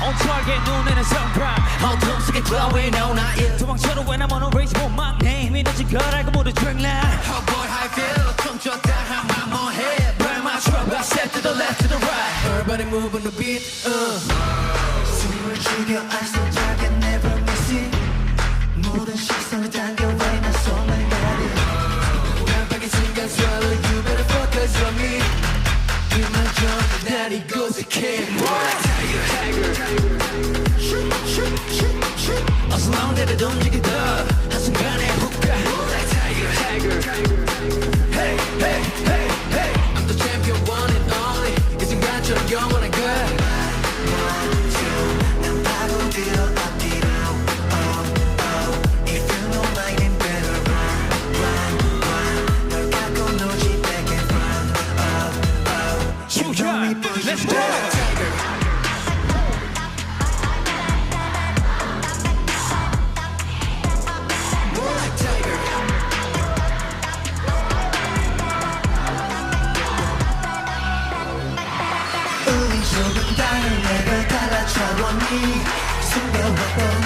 better On target 눈에는 sunprime 어둠 속에 glowing all night 도망쳐도 when I'm on a race for my name 이너진 걸 알고 모두 drink line Oh boy how I feel 춤췄다 한번 뭐해 Burn my trouble I step to the left to the right Everybody move on the beat uh. 숨을 죽여 eyes on target never missing 모든 시선을 당겨 right now so magnetic 깜빡이 순간 swallow you better focus on me In my jungle 난 이곳의 king 어슬렁대를 움직이다 한순간에 훅가 More like tiger tiger Hey hey hey hey I'm the champion one and only 이 순간처럼 영원 조금 다른 내가 갈라쳐보니 숨겨왔던